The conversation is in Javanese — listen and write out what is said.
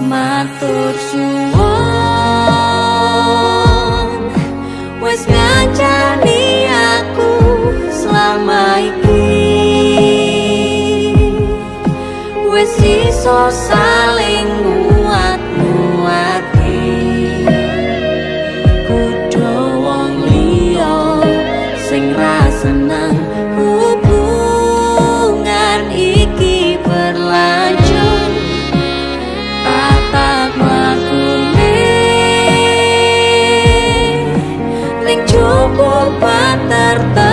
matur suwon wis ngancani aku selama iki. Wis iso saling Senang, ku cukup tertentu